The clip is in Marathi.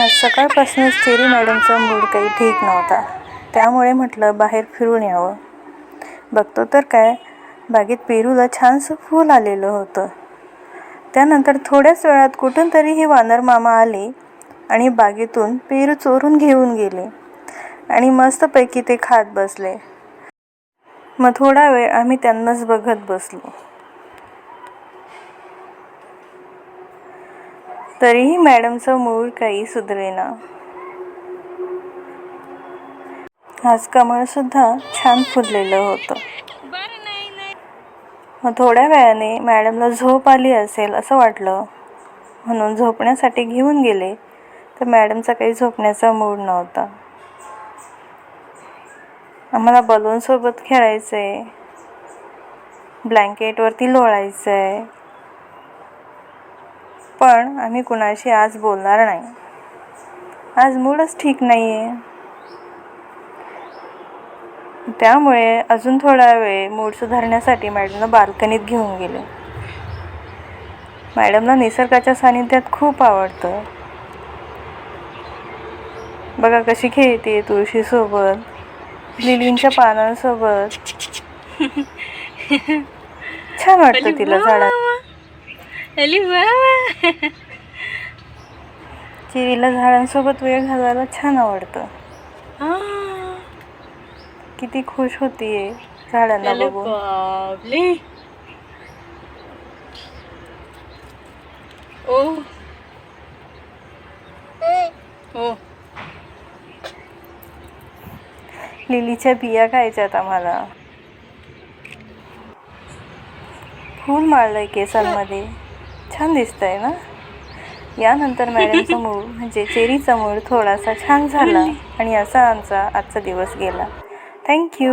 आज सकाळपासूनच चेरी मॅडमचा मूड काही ठीक नव्हता. त्यामुळे म्हटलं बाहेर फिरून यावं. बघतो तर काय बागेत पेरूला छानसं फूल आलेलं होतं. त्यानंतर थोड्याच वेळात कुठून तरी हे वानर मामा आले आणि बागेतून पेरू चोरून घेऊन गेले आणि मस्तपैकी ते खात बसले. मग थोडा वेळ आम्ही त्यांनाच बघत बसलो. तरीही मॅडमचं मूड काही सुधरेना. आज कमळसुद्धा छान फुललेलं होतं. मग थोड्या वेळाने मॅडमला झोप आली असेल असं वाटलं. म्हणून झोपण्यासाठी घेऊन गेले तर मॅडमचा काही झोपण्याचा मूड नव्हता. आम्हाला बलूनसोबत खेळायचं आहे ब्लँकेटवरती लोळायचं आहे पण आम्ही कुणाशी आज बोलणार नाही. आज मूडच ठीक नाही आहे त्यामुळे अजून थोडा वेळ मूड सुधारण्यासाठी मॅडमला बाल्कनीत घेऊन गेले. मॅडमला निसर्गाच्या सानिध्यात खूप आवडतं. बघा कशी खेळते तुळशीसोबत लिलींच्या पानांसोबत. छान वाटतं तिला झाडात अली वा चिरीला झाडांसोबत वेळ घालवायला छान आवडतं. किती खुश होतीये झाडांना बघून. बाबले. ओ. ओ. लिलीच्या बिया खायच्यात आम्हाला. फूल माळलंय केसांमध्ये. छान दिसतंय ना? यानंतर मॅडमचा मूड म्हणजे चेरीचा मूड थोडासा छान झाला आणि असा आमचा आजचा दिवस गेला. थँक्यू